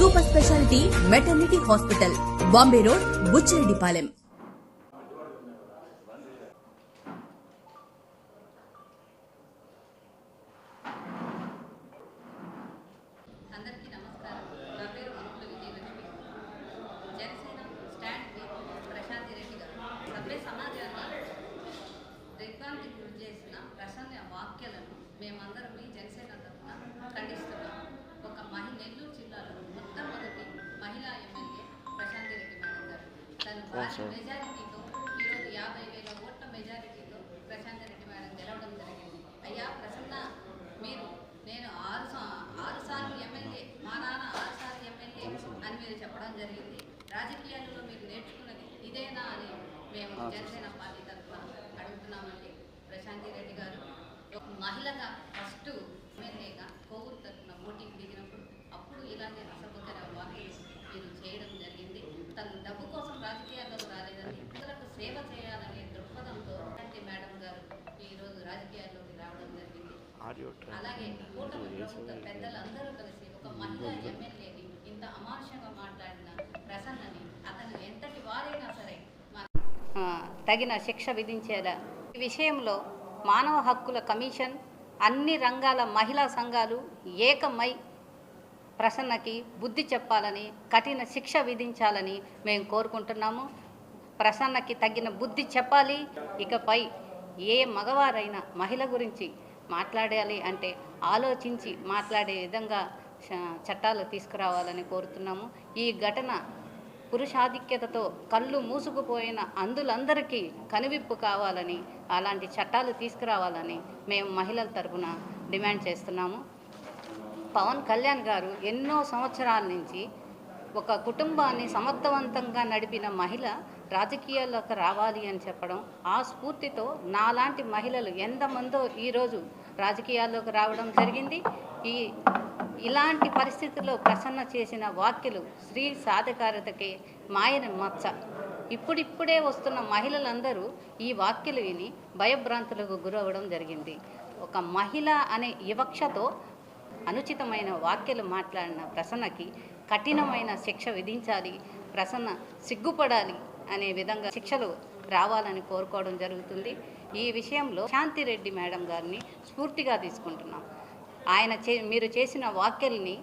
super speciality maternity hospital Bombay road Buchireddypalem. అందరికీ నమస్కారం. నా పేరు జనసేన స్టాండ్ ప్రశాంతి రెడ్డి గారు. సభ్య దిగ్భ్రాంతికి గురి చేసిన ప్రసన్న వాక్యాలను మేమందరం మీ జనసేన తరఫున ఖండిస్తున్నాం. మహి నెల్లూరు జిల్లాలో మొట్టమొదటి మహిళా ఎమ్మెల్యే ప్రశాంతి రెడ్డి మేడం గారు. తను భారీ మెజారిటీతో ఈరోజు యాభై వేల ఓట్ల మెజారిటీతో ప్రశాంతి రెడ్డి మేడం గెలవడం జరిగింది. అయ్యా ప్రసన్న మీరు నేను ఆరు ఆరు సార్లు ఎమ్మెల్యే మా నాన్న ఆరు సార్లు ఎమ్మెల్యే అని మీరు చెప్పడం జరిగింది. రాజకీయాలలో మీరు నేర్చుకున్నది ఇదేనా అని మేము జనసేన పార్టీ తరఫున అడుగుతున్నామండి. ప్రశాంతి రెడ్డి గారు ఒక మహిళగా ఫస్ట్ ఎమ్మెల్యేగా కోవూరు తరఫున పోటీకి దిగినప్పుడు అప్పుడు ఇలాంటి అసభ్యకర వాక్యాలు మీరు చేయడం జరిగింది తను డబ్బు కోసం రాజకీయాల్లో రాలేదని ఇతరులకు సేవ చేయాలనే దృక్పథంతో ప్రశాంతి మేడం గారు ఈరోజు రాజకీయాల్లోకి రావడం జరిగింది అలాగే కూటమి ప్రభుత్వ పెద్దలందరూ కలిసి ఒక మహిళా ఎమ్మెల్యేని ఇంత అమానుషంగా మాట్లాడిన ప్రసన్నని అతను ఎంతటి వారైనా సరే తగిన శిక్ష విధించేలా. ఈ విషయంలో మానవ హక్కుల కమిషన్ అన్ని రంగాల మహిళా సంఘాలు ఏకమై ప్రసన్నకి బుద్ధి చెప్పాలని కఠిన శిక్ష విధించాలని మేము కోరుకుంటున్నాము. ప్రసన్నకి తగిన బుద్ధి చెప్పాలి. ఇకపై ఏ మగవారైనా మహిళ గురించి మాట్లాడాలి అంటే ఆలోచించి మాట్లాడే విధంగా చట్టాలు తీసుకురావాలని కోరుతున్నాము. ఈ ఘటన పురుషాధిక్యతతో కళ్ళు మూసుకుపోయిన అందులందరికీ కనువిప్పు కావాలని అలాంటి చట్టాలు తీసుకురావాలని మేము మహిళల తరఫున డిమాండ్ చేస్తున్నాము. పవన్ కళ్యాణ్ గారు ఎన్నో సంవత్సరాల నుంచి ఒక కుటుంబాన్ని సమర్థవంతంగా నడిపిన మహిళ రాజకీయాల్లోకి రావాలి అని చెప్పడం ఆ స్ఫూర్తితో నాలాంటి మహిళలు ఎంతమందో ఈరోజు రాజకీయాల్లోకి రావడం జరిగింది. ఈ ఇలాంటి పరిస్థితుల్లో ప్రసన్న చేసిన వాక్యలు స్త్రీ సాధికారతకి మాయన మచ్చ. ఇప్పుడిప్పుడే వస్తున్న మహిళలందరూ ఈ వాక్యలు విని భయభ్రాంతులకు గురవడం జరిగింది. ఒక మహిళ అనే వివక్షతో అనుచితమైన వాక్యలు మాట్లాడిన ప్రసన్నకి కఠినమైన శిక్ష విధించాలి ప్రసన్న సిగ్గుపడాలి అనే విధంగా శిక్షలు రావాలని కోరుకోవడం జరుగుతుంది. ఈ విషయంలో శాంతిరెడ్డి మేడం గారిని స్ఫూర్తిగా తీసుకుంటున్నాం. ఆయన చే మీరు చేసిన వాక్యల్ని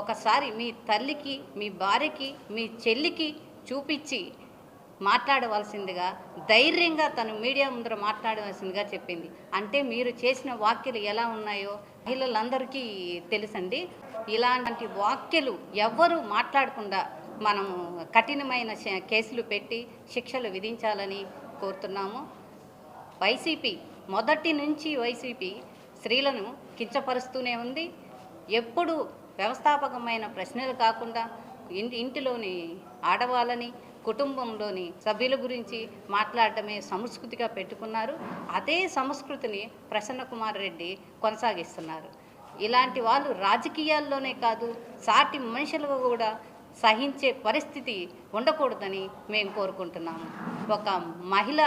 ఒకసారి మీ తల్లికి మీ భార్యకి మీ చెల్లికి చూపించి మాట్లాడవలసిందిగా ధైర్యంగా తను మీడియా ముందర మాట్లాడవలసిందిగా చెప్పింది. అంటే మీరు చేసిన వాక్యలు ఎలా ఉన్నాయో మహిళలందరికీ తెలుసండి. ఇలాంటి వాక్యలు ఎవ్వరూ మాట్లాడకుండా మనము కఠినమైన కేసులు పెట్టి శిక్షలు విధించాలని కోరుతున్నాము. వైసీపీ మొదటి నుంచి వైసీపీ స్త్రీలను కించపరుస్తూనే ఉంది. ఎప్పుడు వ్యవస్థాపకమైన ప్రశ్నలు కాకుండా ఇంటిలోని ఆడవాళ్ళని కుటుంబంలోని సభ్యుల గురించి మాట్లాడటమే సంస్కృతిగా పెట్టుకున్నారు. అదే సంస్కృతిని ప్రసన్న కుమార్ రెడ్డి కొనసాగిస్తున్నారు. ఇలాంటి వాళ్ళు రాజకీయాల్లోనే కాదు సాటి మనుషులుగా కూడా సహించే పరిస్థితి ఉండకూడదని మేము కోరుకుంటున్నాము. ఒక మహిళ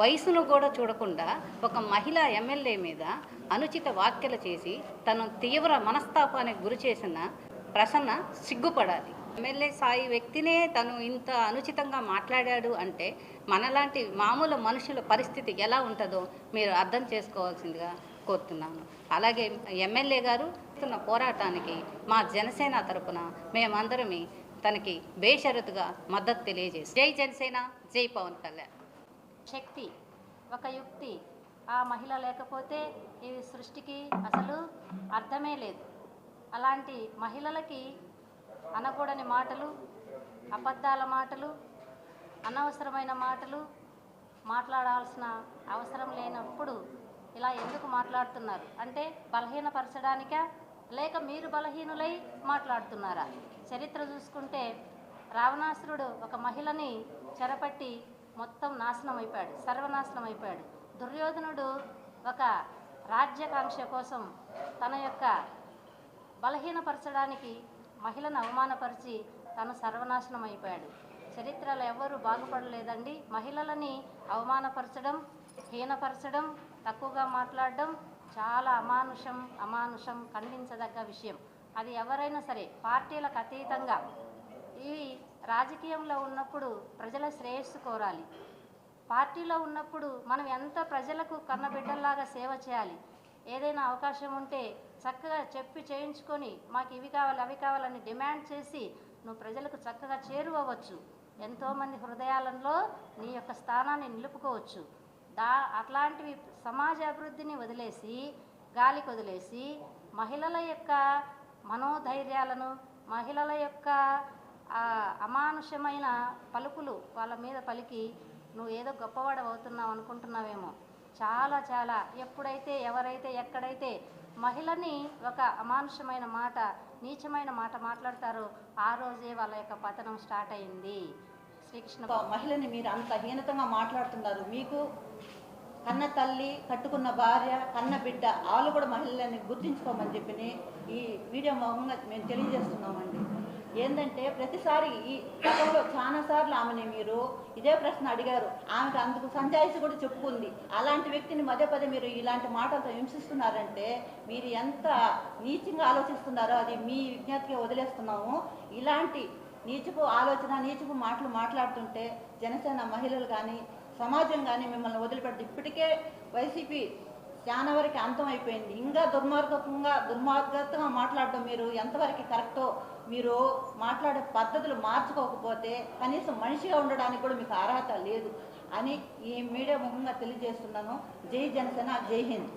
వయసును కూడా చూడకుండా ఒక మహిళ ఎమ్మెల్యే మీద అనుచిత వ్యాఖ్యలు చేసి తను తీవ్ర మనస్తాపానికి గురి చేసిన ప్రసన్న సిగ్గుపడాలి. ఎమ్మెల్యే సాయి వ్యక్తినే తను ఇంత అనుచితంగా మాట్లాడాడు అంటే మనలాంటి మామూలు మనుషుల పరిస్థితి ఎలా ఉంటుందో మీరు అర్థం చేసుకోవాల్సిందిగా కోరుతున్నాను. అలాగే ఎమ్మెల్యే గారు పోరాటానికి మా జనసేన తరపున మేమందరమే తనకి బేషరతుగా మద్దతు తెలియజేసి జై జనసేన జై పవన్ కళ్యాణ్. శక్తి ఒక యుక్తి. ఆ మహిళ లేకపోతే ఈ సృష్టికి అసలు అర్థమే లేదు. అలాంటి మహిళలకి అనకూడని మాటలు అబద్ధాల మాటలు అనవసరమైన మాటలు మాట్లాడాల్సిన అవసరం లేనప్పుడు ఇలా ఎందుకు మాట్లాడుతున్నారు? అంటే బలహీనపరచడానికా? లేక మీరు బలహీనులై మాట్లాడుతున్నారా? చరిత్ర చూసుకుంటే రావణాసురుడు ఒక మహిళని చెరపట్టి మొత్తం నాశనం అయిపోయాడు సర్వనాశనం అయిపోయాడు దుర్యోధనుడు ఒక రాజ్యాకాంక్ష కోసం తన యొక్క బలహీనపరచడానికి మహిళను అవమానపరిచి తను సర్వనాశనం అయిపోయాడు చరిత్రలో ఎవ్వరూ బాగుపడలేదండి. మహిళలని అవమానపరచడం హీనపరచడం తక్కువగా మాట్లాడడం చాలా అమానుషం అమానుషం ఖండించదగ్గ విషయం. అది ఎవరైనా సరే పార్టీలకు అతీతంగా ఇవి రాజకీయంలో ఉన్నప్పుడు ప్రజల శ్రేయస్సు కోరాలి. పార్టీలో ఉన్నప్పుడు మనం ఎంత ప్రజలకు కన్నబిడ్డల్లాగా సేవ చేయాలి? ఏదైనా అవకాశం ఉంటే చక్కగా చెప్పి చేయించుకొని మాకు ఇవి కావాలి అవి కావాలని డిమాండ్ చేసి నువ్వు ప్రజలకు చక్కగా చేరువవచ్చు. ఎంతోమంది హృదయాలలో నీ యొక్క స్థానాన్ని నిలుపుకోవచ్చు. దా అట్లాంటివి సమాజ అభివృద్ధిని వదిలేసి గాలికి వదిలేసి మహిళల యొక్క మనోధైర్యాలను మహిళల యొక్క అమానుషమైన పలుకులు వాళ్ళ మీద పలికి నువ్వు ఏదో గొప్పవాడు అవుతున్నావు అనుకుంటున్నావేమో. చాలా చాలా. ఎప్పుడైతే ఎవరైతే ఎక్కడైతే మహిళని ఒక అమానుషమైన మాట నీచమైన మాట మాట్లాడతారో ఆ రోజే వాళ్ళ యొక్క పతనం స్టార్ట్ అయింది. శ్రీకృష్ణ మహిళని మీరు అంత హీనతంగా మాట్లాడుతున్నారు. మీకు కన్న తల్లి కట్టుకున్న భార్య కన్న బిడ్డ వాళ్ళు కూడా మహిళలని గుర్తించుకోమని చెప్పి ఈ వీడియో మొహంగా మేము తెలియజేస్తున్నామండి. ఏంటంటే ప్రతిసారి ఈ గతంలో చాలాసార్లు ఆమెని మీరు ఇదే ప్రశ్న అడిగారు. ఆమెకు అందుకు సంజాయిషి కూడా చెప్పుకుంది. అలాంటి వ్యక్తిని మధ్య పదే మీరు ఇలాంటి మాటలతో హింసిస్తున్నారంటే మీరు ఎంత నీచంగా ఆలోచిస్తున్నారో అది మీ విజ్ఞతకి వదిలేస్తున్నాము. ఇలాంటి నీచుపు ఆలోచన నీచుపు మాటలు మాట్లాడుతుంటే జనసేన మహిళలు కానీ సమాజం కానీ మిమ్మల్ని వదిలిపెట్టి ఇప్పటికే వైసీపీ చాలా వరకు అంతం అయిపోయింది. ఇంకా దుర్మార్గంగా దుర్మార్గంగా మాట్లాడడం మీరు ఎంతవరకు కరెక్టో మీరు మాట్లాడే పద్ధతులు మార్చుకోకపోతే కనీసం మనిషిగా ఉండడానికి కూడా మీకు అర్హత లేదు అని ఈ మీడియా ముఖంగా తెలియజేస్తున్నాను. జై జనసేన జై హింద్.